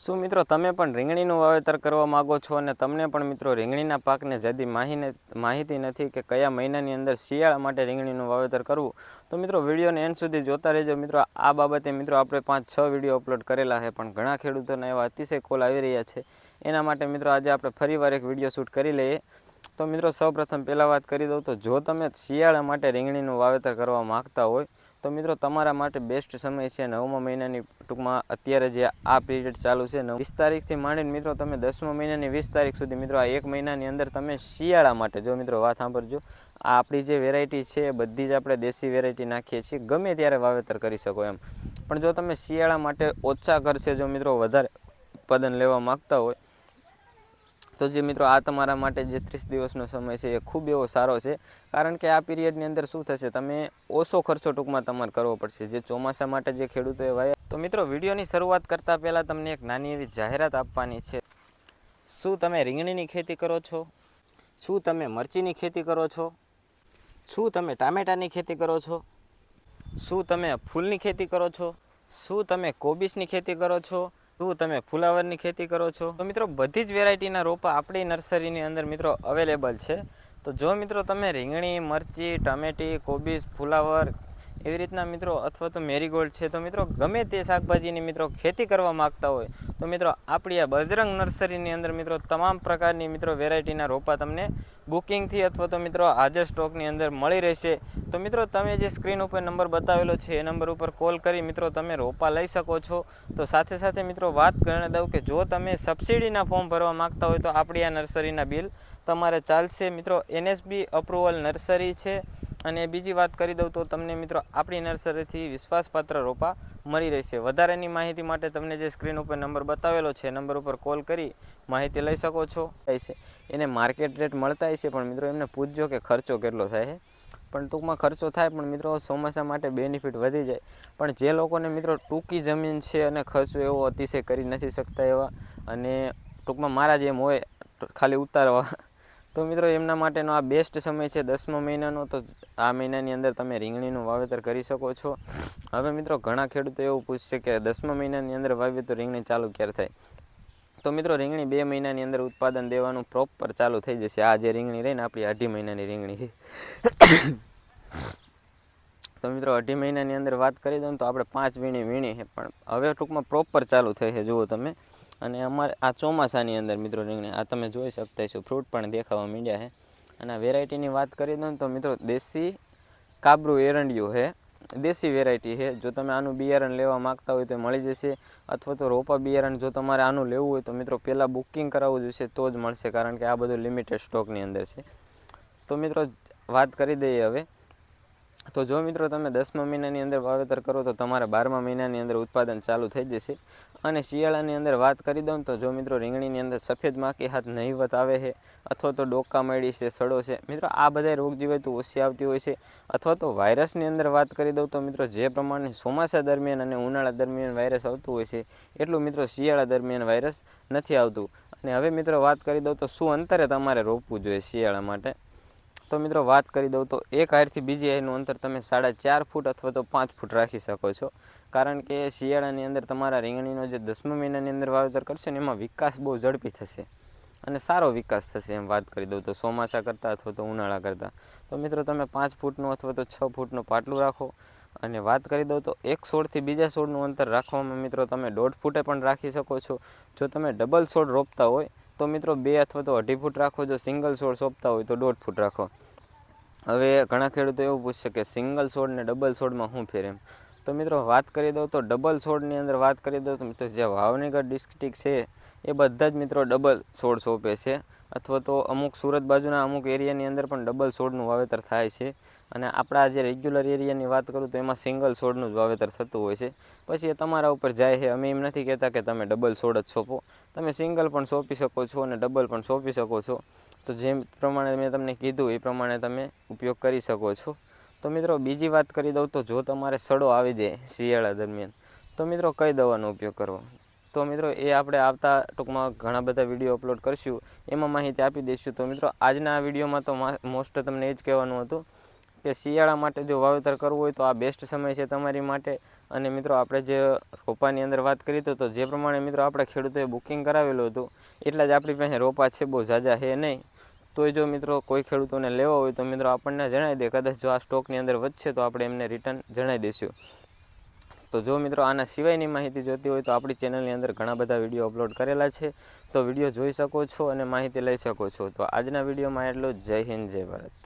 શું મિત્રો, તમે પણ રીંગણીનું વાવેતર કરવા માગો છો અને તમને પણ મિત્રો રીંગણીના પાકને માહીને, માહિતી નથી કે કયા મહિનાની અંદર શિયાળા માટે રીંગણીનું વાવેતર કરવું? તો મિત્રો, વિડીયોને એન્ડ સુધી જોતા રહેજો. મિત્રો, આ બાબતે મિત્રો આપણે પાંચ, છ વીડિયો અપલોડ કરેલા છે, પણ ઘણા ખેડૂતોને એવા અતિશય કોલ આવી રહ્યા છે. એના માટે મિત્રો, આજે આપણે ફરીવાર એક વીડિયો શૂટ કરી લઈએ. તો મિત્રો, સૌપ્રથમ પહેલાં વાત કરી દઉં તો, જો તમે શિયાળા માટે રીંગણીનું વાવેતર કરવા માગતા હોય તો મિત્રો, તમારા માટે બેસ્ટ સમય છે નવમા મહિનાની. ટૂંકમાં અત્યારે જે આ પીરિયડ ચાલુ છે, નવ વીસ તારીખથી માંડીને મિત્રો, તમે દસમા મહિનાની વીસ તારીખ સુધી મિત્રો, આ એક મહિનાની અંદર તમે શિયાળા માટે, જો મિત્રો વાત સાંભળજો, આ આપણી જે વેરાયટી છે, એ બધી જ આપણે દેશી વેરાયટી નાખીએ છીએ, ગમે ત્યારે વાવેતર કરી શકો એમ. પણ જો તમે શિયાળા માટે ઓછા ખર્ચે જો મિત્રો વધારે ઉત્પાદન લેવા માગતા હોય તો જે મિત્રો આ તમારા માટે જે ત્રીસ દિવસનો સમય છે એ ખૂબ એવો સારો છે. કારણ કે આ પીરિયડની અંદર શું થશે, તમે ઓછો ખર્ચો ટૂંકમાં તમારે કરવો પડશે. જે ચોમાસા માટે જે ખેડૂતોએ વાયા. તો મિત્રો, વિડીયોની શરૂઆત કરતાં પહેલાં તમને એક નાની એવી જાહેરાત આપવાની છે. શું તમે રીંગણીની ખેતી કરો છો? શું તમે મરચીની ખેતી કરો છો? શું તમે ટામેટાની ખેતી કરો છો? શું તમે ફૂલની ખેતી કરો છો? શું તમે કોબીસની ખેતી કરો છો? શું તમે ફુલાવરની ખેતી કરો છો? તો મિત્રો, બધી જ વેરાયટીના રોપા આપણી નર્સરીની અંદર મિત્રો અવેલેબલ છે. તો જો મિત્રો તમે રીંગણી, મરચી, ટમેટી, કોબીજ, ફુલાવર એવી રીતના મિત્રો, અથવા તો મેરીગોલ્ડ છે, તો મિત્રો ગમે તે શાકભાજીની મિત્રો ખેતી કરવા માગતા હોય, તો મિત્રો આપણી આ બજરંગ નર્સરીની અંદર મિત્રો તમામ પ્રકારની મિત્રો વેરાયટીના રોપા તમને બુકિંગથી અથવા તો મિત્રો હાજર સ્ટોકની અંદર મળી રહેશે. તો મિત્રો તમે જે સ્ક્રીન ઉપર નંબર બતાવેલો છે, એ નંબર ઉપર કોલ કરી મિત્રો તમે રોપા લઈ શકો છો. તો સાથે સાથે મિત્રો વાત કરી દઉં કે જો તમે સબસિડીના ફોર્મ ભરવા માગતા હોય તો આપણી આ નર્સરીના બિલ તમારે ચાલશે. મિત્રો એનએસબી અપ્રુવલ નર્સરી છે. અને બીજી વાત કરી દઉં તો તમને મિત્રો આપણી નર્સરીથી વિશ્વાસપાત્ર રોપા મળી રહેશે. વધારેની માહિતી માટે તમને જે સ્ક્રીન ઉપર નંબર બતાવેલો છે નંબર ઉપર કોલ કરી માહિતી લઈ શકો છો. છે. એને માર્કેટ રેટ મળતા છે, પણ મિત્રો એમને પૂછજો કે ખર્ચો કેટલો થાય છે. પણ ટૂંકમાં ખર્ચો થાય, પણ મિત્રો ચોમાસા માટે બેનિફિટ વધી જાય. પણ જે લોકોને મિત્રો ટૂંકી જમીન છે અને ખર્ચો એવો અતિશય કરી નથી શકતા એવા અને ટૂંકમાં મારા જેમ હોય ખાલી ઉતારવા તો મિત્રો, એમના માટેનો આ બેસ્ટ સમય છે દસમા મહિનાનો. તો આ મહિનાની અંદર તમે રીંગણીનું વાવેતર કરી શકો છો. હવે મિત્રો, ઘણા ખેડૂતો એવું પૂછશે કે દસમા મહિનાની અંદર વાવીએ તો રીંગણી ચાલુ ક્યારે થાય? તો મિત્રો, રીંગણી બે મહિનાની અંદર ઉત્પાદન દેવાનું પ્રોપર ચાલુ થઈ જશે. આ જે રીંગણી રહી ને, આપણી અઢી મહિનાની રીંગણી તો મિત્રો, અઢી મહિનાની અંદર વાત કરી દઉં તો આપણે પાંચ વીણી વીણી છે. પણ હવે ટૂંકમાં પ્રોપર ચાલુ થઈ છે. જુઓ તમે. અને અમારે આ ચોમાસાની અંદર મિત્રો રીંગણી, આ તમે જોઈ શકતા છો ફ્રૂટ પણ દેખાવા માંડ્યા છે. અને વેરાયટીની વાત કરી દઉં તો મિત્રો દેશી કાબરું એરંડિયું છે. દેશી વેરાયટી છે. જો તમે આનું બિયારણ લેવા માગતા હોય તો મળી જશે. અથવા તો રોપા બિયારણ જો તમારે આનું લેવું હોય તો મિત્રો પહેલાં બુકિંગ કરાવવું જોઈશે, તો જ મળશે, કારણ કે આ બધું લિમિટેડ સ્ટોકની અંદર છે. તો મિત્રો વાત કરી દઈએ હવે. તો જો મિત્રો તમે દસમા મહિનાની અંદર વાવેતર કરો તો તમારે બારમા મહિનાની અંદર ઉત્પાદન ચાલુ થઈ જશે. અને શિયાળાની અંદર વાત કરી દઉં તો જો મિત્રો રીંગણીની અંદર સફેદ માખી હાથ નહીવત આવે છે અથવા તો ડોકા મળી છે, સડો છે. મિત્રો આ બધા રોગ જીવાતું ઓછી આવતી હોય છે. અથવા તો વાયરસની અંદર વાત કરી દઉં તો મિત્રો જે પ્રમાણે ચોમાસા દરમિયાન અને ઉનાળા દરમિયાન વાયરસ આવતું હોય છે એટલું મિત્રો શિયાળા દરમિયાન વાયરસ નથી આવતું. અને હવે મિત્રો વાત કરી દઉં તો શું અંતરે તમારે રોપવું જોઈએ શિયાળા માટે? તો મિત્રો વાત કરી દઉં તો એક હારથી બીજી હારનું અંતર તમે સાડા ચાર ફૂટ અથવા તો પાંચ ફૂટ રાખી શકો છો. કારણ કે શિયાળાની અંદર તમારા રીંગણીનો જે દસમા મહિનાની અંદર વાવેતર કરશો ને એમાં વિકાસ બહુ ઝડપી થશે અને સારો વિકાસ થશે એમ વાત કરી દઉં તો ચોમાસા કરતાં અથવા તો ઉનાળા કરતાં. તો મિત્રો તમે પાંચ ફૂટનું અથવા તો છ ફૂટનું પાટલું રાખો અને વાત કરી દઉં તો એક છોડથી બીજા છોડનું અંતર રાખવામાં મિત્રો તમે દોઢ ફૂટે પણ રાખી શકો છો. જો તમે ડબલ છોડ રોપતા હોય તો મિત્રો બે અથવા તો અઢી ફૂટ રાખો, જો સિંગલ છોડ સોંપતા હોય તો દોઢ ફૂટ રાખો. હવે ઘણા ખેડૂતો એવું પૂછશે કે સિંગલ છોડ ને ડબલ છોડમાં શું ફેર એમ? તો મિત્રો વાત કરી દઉં તો ડબલ છોડની અંદર વાત કરી દઉં તો મિત્રો જે ભાવનગર ડિસ્ટ્રિક્ટ છે, એ બધા જ મિત્રો ડબલ છોડ સોંપે છે. અથવા તો અમુક સુરત બાજુના અમુક એરિયાની અંદર પણ ડબલ છોડનું વાવેતર થાય છે. અને આપણા જે રેગ્યુલર એરિયાની વાત કરું તો એમાં સિંગલ છોડનું જ વાવેતર થતું હોય છે. પછી એ તમારા ઉપર જાય છે. અમે એમ નથી કહેતા કે તમે ડબલ છોડ જ સોંપો. તમે સિંગલ પણ સોંપી શકો છો અને ડબલ પણ સોંપી શકો છો. તો જેમ પ્રમાણે મેં તમને કીધું એ પ્રમાણે તમે ઉપયોગ કરી શકો છો. તો મિત્રો બીજી વાત કરી દઉં તો જો તમારે સડો આવી જાય શિયાળા દરમિયાન, તો મિત્રો કઈ દવાનો ઉપયોગ કરવો? તો મિત્રો એ આપણે આવતા ટૂંકમાં ઘણા બધા વીડિયો અપલોડ કરશું. એમાં માહિતી આપી દઈશું. તો મિત્રો આજના આ વિડીયોમાં તો મોસ્ટ તમને એ જ કહેવાનું હતું કે શિયાળા માટે જો વાવેતર કરવું હોય તો આ બેસ્ટ સમય છે તમારી માટે. અને મિત્રો આપણે જે રોપાની અંદર વાત કરી તો જે પ્રમાણે મિત્રો આપણે ખેડૂતોએ બુકિંગ કરાવેલું હતું, એટલા જ આપણી પાસે રોપા છે, બહુ ઝાઝા છે નહીં. તોય જો મિત્રો કોઈ ખેડૂતોને લેવા હોય તો મિત્રો આપણને જણાવી દે. કદાચ જો આ સ્ટોકની અંદર વધશે તો આપણે એમને રિટર્ન જણાવી દઈશું. તો જો મિત્રો આના સિવાયની માહિતી જોતી હોય તો આપણી ચેનલની અંદર ઘણા બધા વીડિયો અપલોડ કરેલા છે. તો વીડિયો જોઈ શકો છો અને માહિતી લઈ શકો છો. તો આજના વિડીયોમાં એટલું જય હિન્દ, જય ભારત.